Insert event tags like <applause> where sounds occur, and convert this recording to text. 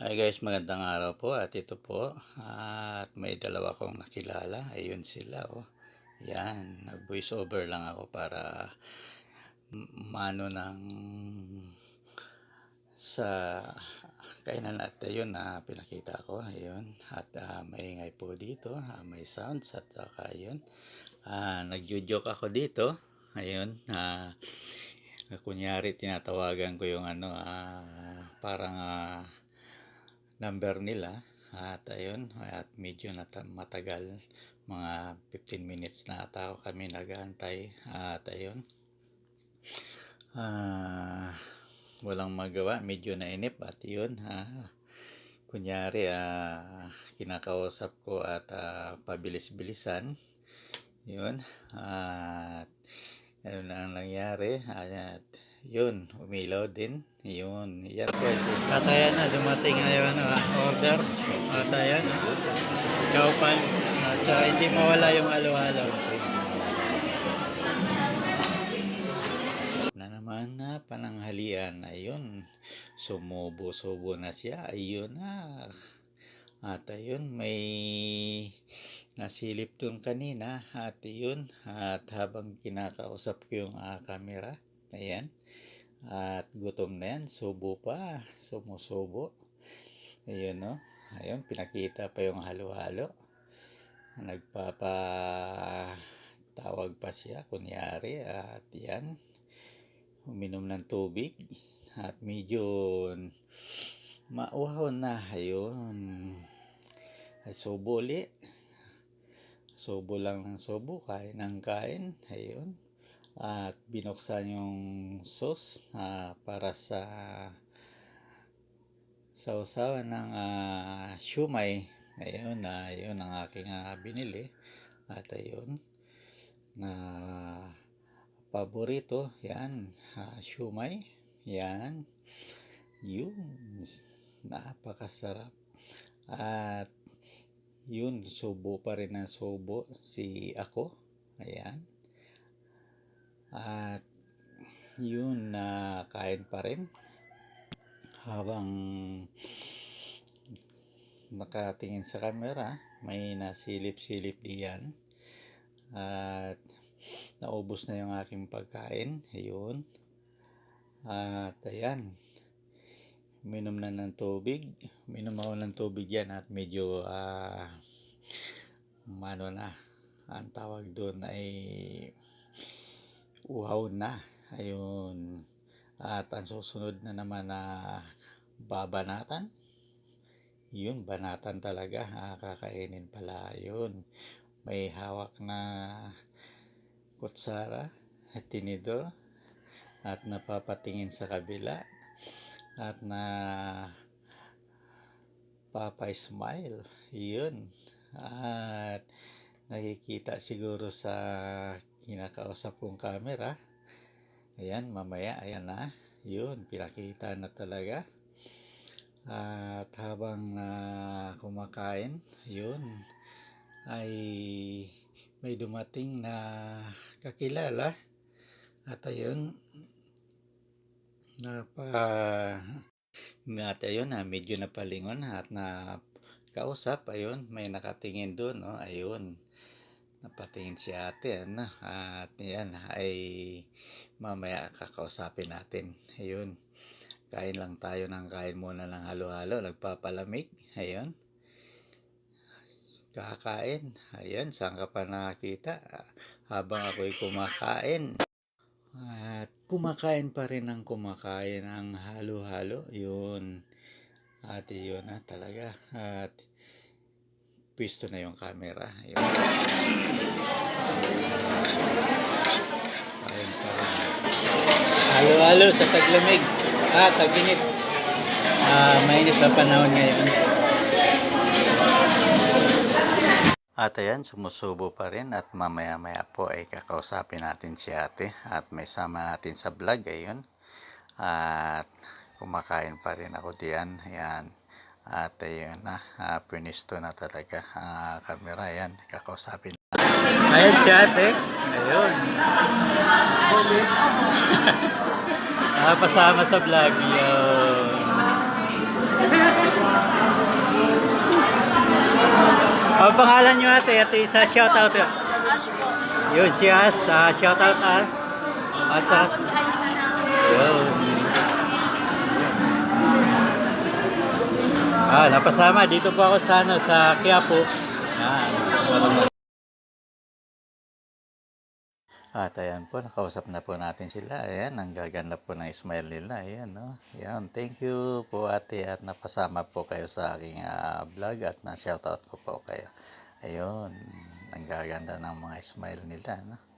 Hi guys, magandang araw po at ito po at may dalawa kong nakilala. Ayun sila oh. Yan, nag-voice over lang ako para mano ng sa kainan at ayun na pinakita ko. Ayun, at ah, maingay po dito, ah, may sounds at saka ayun. Ah, nagjo-joke ako dito. Ayun, ah kunyari tinatawagan ko yung ano ah, parang ah, number nila. At ayun at medyo nata- matagal mga 15 minutes na ata kami nag-aantay. At ayun. Ah walang magawa medyo nainip at yun ah, kunyari ah, kinakausap ko at ah, pabilis-bilisan. Yun at ano na ang nangyari. At yun umilaw din. Yun yan po at ayan na dumating na yung ano, ah, order. At ayan kaupan. At saka hindi mawala yung alo-alo na naman na pananghalian. Ayun sumubo-subo na siya. Ayun na. At ayun may nasilip dun kanina. At yun at habang kinakausap ko yung ah, camera ayan at gutom na yan. Subo pa. Sumusubo. Ayun no? Ayun pinakita pa yung halo-halo. Nagpapa tawag pa siya kunyari at yan. Uminom ng tubig. At medyo mauhaw na. Ayun. Ay subo ulit. Subo lang ng subo. Kain ng kain. Ayun at binuksan yung sauce ah, para sa sausawan ng ah, shumai ayun na ayun ang aking ah, binili. At ayun na paborito yan ah, shumai yan yun napakasarap. At yun subo pa rin ang subo si ako. Ayan at yun na kain pa rin. Habang nakatingin sa camera may nasilip-silip diyan. At naubos na yung aking pagkain. Ayun at ayan minom na ng tubig. Minom ako ng tubig yan at medyo ah ano na ang tawag doon ay uhaw na. Ayun. At ang susunod na naman na babanatan? Yun banatan talaga. Ah, kakainin pala. Yun. May hawak na kutsara at tinidor at napapatingin sa kabila at na Papa Smile yun. At nakikita siguro sa kinakausap kong camera. Ayan mamaya ayan na. Yun pinakita na talaga. At habang ah, kumakain yun ay may dumating na kakilala. At ayun napa at ayun na medyo napalingon at na kausap ayun may nakatingin doon no? Ayun napatingin si ate ano? At yan ay mamaya kakausapin natin. Ayun kain lang tayo ng kain muna ng halo-halo nagpapalamig ayun. Kakain ayun saan ka pa nakakita? Habang ako'y kumakain. At kumakain pa rin ng kumakain ng halo-halo yun at yun na talaga. At pwisto na yung camera. Ayun. Ayun pa. Halo-halo sa taglamig. Ah taginit ah mainit na panahon ngayon. At ayan, sumusubo pa rin at mamaya-maya po ay kakausapin natin si ate at may sama natin sa vlog. Ayun. At kumakain pa rin ako diyan. Yan at ayun na ah, uh, pinisto na talaga ang uh, camera. Yan kakausapin ayan siya ate. Ayun. <laughs> Ah, pasama sa vlog yun ang pangalan nyo ate. Ate isa shoutout. Yun yun si As uh, ah, shoutout As at sa Yo. Ah, napasama. Dito po ako sa, ano, sa Quiapo. Yan. At ayan po, nakausap na po natin sila. Ayan, ang gaganda po ng smile nila. Ayan, no? Ayan, thank you po ate at napasama po kayo sa aking ah, vlog at na-shoutout ko po kayo. Ayun, ang gaganda ng mga smile nila. No?